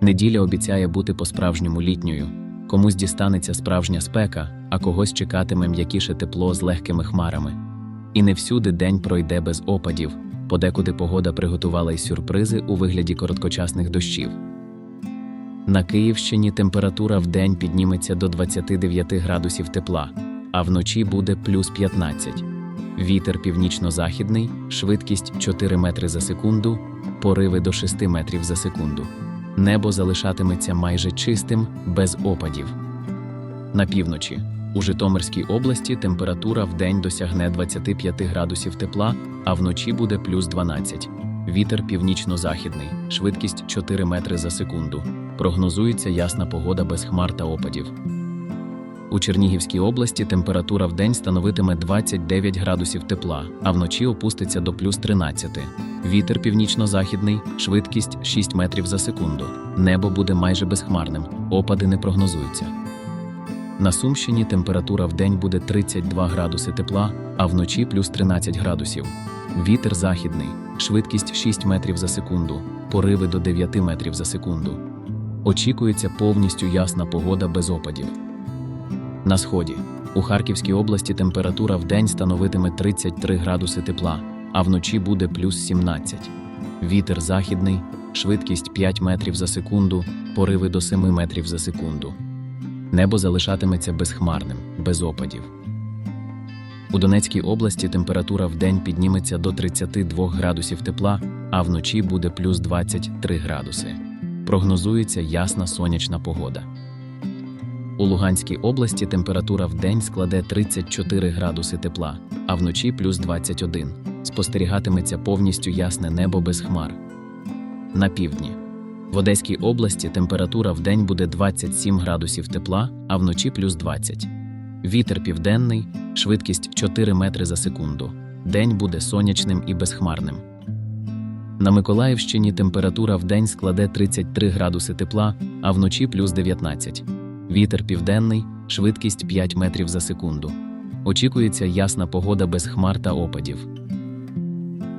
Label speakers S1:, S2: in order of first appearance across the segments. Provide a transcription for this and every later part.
S1: Неділя обіцяє бути по-справжньому літньою. Комусь дістанеться справжня спека, а когось чекатиме м'якіше тепло з легкими хмарами. І не всюди день пройде без опадів, подекуди погода приготувала й сюрпризи у вигляді короткочасних дощів. На Київщині температура в день підніметься до 29 градусів тепла, а вночі буде плюс 15. Вітер північно-західний, швидкість 4 метри за секунду, пориви до 6 метрів за секунду. Небо залишатиметься майже чистим, без опадів. На півночі. У Житомирській області температура в день досягне 25 градусів тепла, а вночі буде плюс 12. Вітер північно-західний, швидкість 4 метри за секунду. Прогнозується ясна погода без хмар та опадів. У Чернігівській області температура в день становитиме 29 градусів тепла, а вночі опуститься до плюс 13. Вітер північно-західний, швидкість 6 метрів за секунду. Небо буде майже безхмарним, опади не прогнозуються. На Сумщині температура в день буде 32 градуси тепла, а вночі плюс 13 градусів. Вітер західний, швидкість 6 метрів за секунду, пориви до 9 метрів за секунду. Очікується повністю ясна погода без опадів. На сході. У Харківській області температура в день становитиме 33 градуси тепла, а вночі буде плюс 17. Вітер західний, швидкість 5 метрів за секунду, пориви до 7 метрів за секунду. Небо залишатиметься безхмарним, без опадів. У Донецькій області температура в день підніметься до 32 градусів тепла, а вночі буде плюс 23 градуси. Прогнозується ясна сонячна погода. У Луганській області температура в день складе 34 градуси тепла, а вночі плюс 21. Спостерігатиметься повністю ясне небо без хмар. На півдні. В Одеській області температура в день буде 27 градусів тепла, а вночі плюс 20. Вітер південний, швидкість 4 метри за секунду. День буде сонячним і безхмарним. На Миколаївщині температура в день складе 33 градуси тепла, а вночі плюс 19. Вітер південний, швидкість 5 метрів за секунду. Очікується ясна погода без хмар та опадів.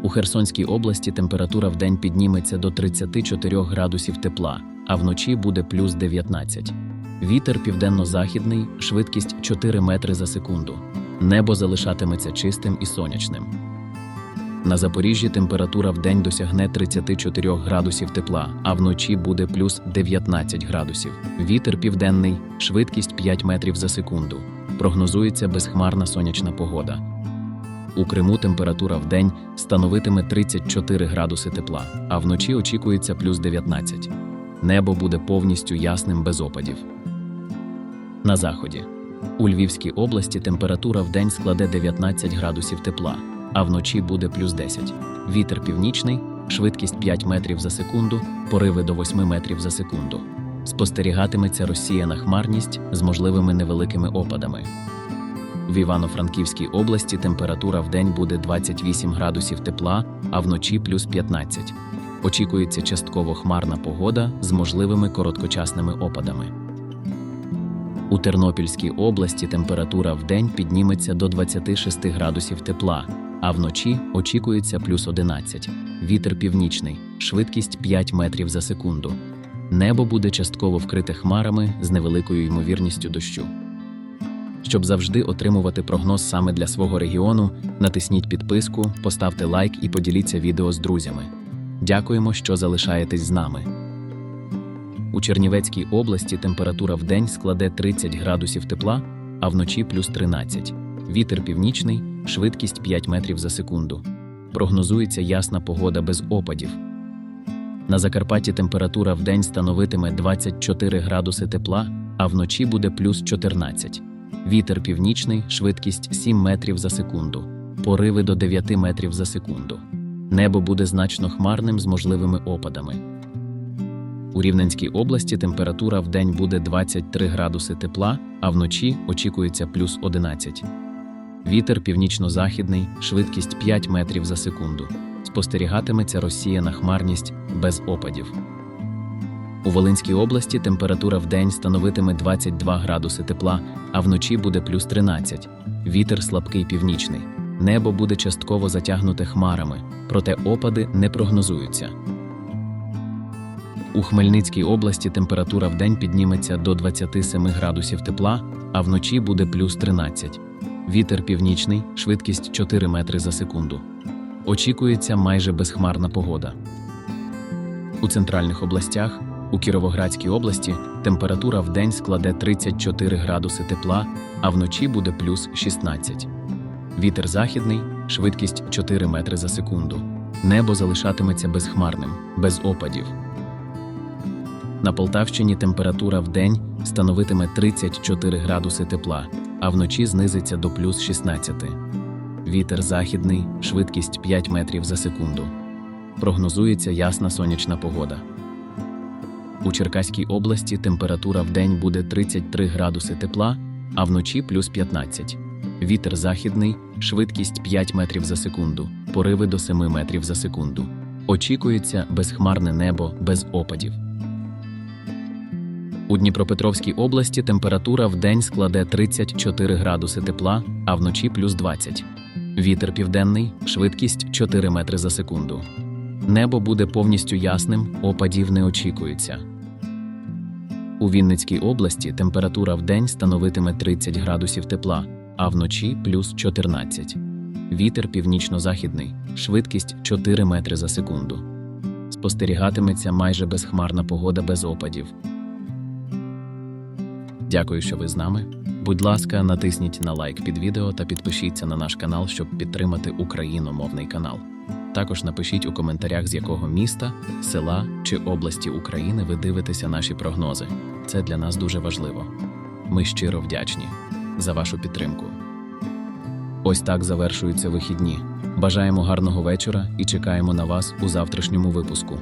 S1: У Херсонській області температура в день підніметься до 34 градусів тепла, а вночі буде плюс 19. Вітер південно-західний, швидкість 4 метри за секунду. Небо залишатиметься чистим і сонячним. На Запоріжжі температура в день досягне 34 градусів тепла, а вночі буде плюс 19 градусів. Вітер південний, швидкість 5 метрів за секунду. Прогнозується безхмарна сонячна погода. У Криму температура в день становитиме 34 градуси тепла, а вночі очікується плюс 19. Небо буде повністю ясним без опадів. На заході. У Львівській області температура в день складе 19 градусів тепла, а вночі буде плюс 10. Вітер північний, швидкість 5 метрів за секунду, пориви до 8 метрів за секунду. Спостерігатиметься розсіяна хмарність з можливими невеликими опадами. В Івано-Франківській області температура в день буде 28 градусів тепла, а вночі плюс 15. Очікується частково хмарна погода з можливими короткочасними опадами. У Тернопільській області температура в день підніметься до 26 градусів тепла, а вночі очікується плюс 11. Вітер північний, швидкість 5 метрів за секунду. Небо буде частково вкрите хмарами з невеликою ймовірністю дощу. Щоб завжди отримувати прогноз саме для свого регіону, натисніть підписку, поставте лайк і поділіться відео з друзями. Дякуємо, що залишаєтесь з нами. У Чернівецькій області температура в день складе 30 градусів тепла, а вночі плюс 13. Вітер північний, швидкість 5 метрів за секунду. Прогнозується ясна погода без опадів. На Закарпатті температура в день становитиме 24 градуси тепла, а вночі буде плюс 14. Вітер північний, швидкість 7 метрів за секунду, пориви до 9 метрів за секунду. Небо буде значно хмарним з можливими опадами. У Рівненській області температура в день буде 23 градуси тепла, а вночі очікується плюс 11. Вітер північно-західний, швидкість 5 метрів за секунду. Спостерігатиметься розсіяна хмарність без опадів. У Волинській області температура в день становитиме 22 градуси тепла, а вночі буде плюс 13. Вітер слабкий північний. Небо буде частково затягнуте хмарами, проте опади не прогнозуються. У Хмельницькій області температура в день підніметься до 27 градусів тепла, а вночі буде плюс 13. Вітер північний, швидкість 4 метри за секунду. Очікується майже безхмарна погода. У центральних областях, у Кіровоградській області, температура в день складе 34 градуси тепла, а вночі буде плюс 16. Вітер західний, швидкість 4 метри за секунду. Небо залишатиметься безхмарним, без опадів. На Полтавщині температура в день становитиме 34 градуси тепла, а вночі знизиться до плюс 16. Вітер західний, швидкість 5 метрів за секунду. Прогнозується ясна сонячна погода. У Черкаській області температура в день буде 33 градуси тепла, а вночі плюс 15. Вітер західний, швидкість 5 метрів за секунду, пориви до 7 метрів за секунду. Очікується безхмарне небо без опадів. У Дніпропетровській області температура в день складе 34 градуси тепла, а вночі плюс 20. Вітер південний, швидкість 4 метри за секунду. Небо буде повністю ясним, опадів не очікується. У Вінницькій області температура в день становитиме 30 градусів тепла, а вночі плюс 14. Вітер північно-західний, швидкість 4 метри за секунду. Спостерігатиметься майже безхмарна погода без опадів. Дякую, що ви з нами. Будь ласка, натисніть на лайк під відео та підпишіться на наш канал, щоб підтримати україномовний канал. Також напишіть у коментарях, з якого міста, села чи області України ви дивитеся наші прогнози. Це для нас дуже важливо. Ми щиро вдячні за вашу підтримку. Ось так завершуються вихідні. Бажаємо гарного вечора і чекаємо на вас у завтрашньому випуску.